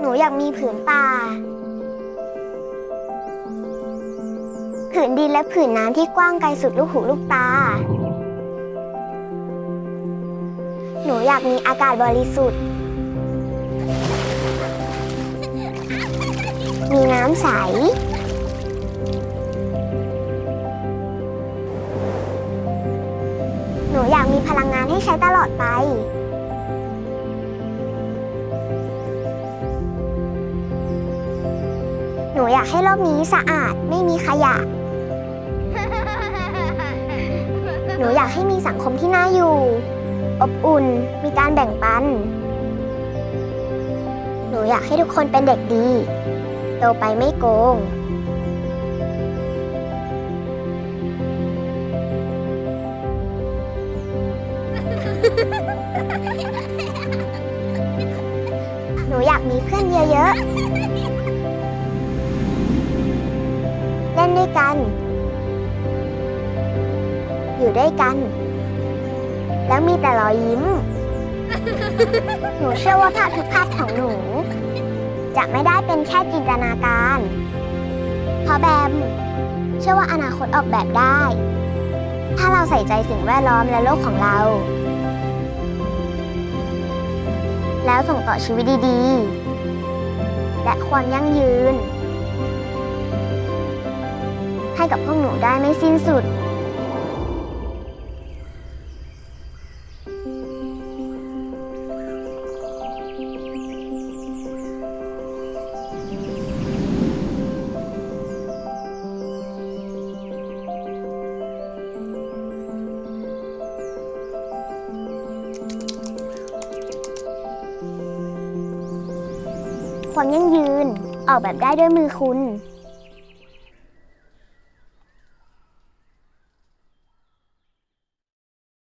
หนูอยากมีผืนป่า ผืนดินและผืนน้ำที่กว้างไกลสุดลูกหูลูกตา หนูอยากมีอากาศบริสุทธิ์ มีน้ำใส อยากมีพลังงานให้ใช้ตลอดไป หนูอยากให้โลกนี้สะอาดไม่มีขยะ หนูอยากให้มีสังคมที่น่าอยู่ อบอุ่น มีการแบ่งปัน หนูอยากให้ทุกคนเป็นเด็กดี โตไปไม่โกง หนูอยากมีเพื่อนเยอะๆ เล่นด้วยกัน อยู่ด้วยกัน แล้วมีแต่รอยยิ้ม หนูเชื่อว่าภาพทุกภาพของหนู จะไม่ได้เป็นแค่จินตนาการ เพราะแบม เชื่อว่าอนาคตออกแบบได้ ถ้าเราใส่ใจสิ่งแวดล้อมและโลกของเรา แล้วส่งต่อชีวิตดีๆ และความยั่งยืน ให้กับพวกหนูได้ไม่สิ้นสุด ความยั่งยืน ออกแบบได้ด้วยมือคุณ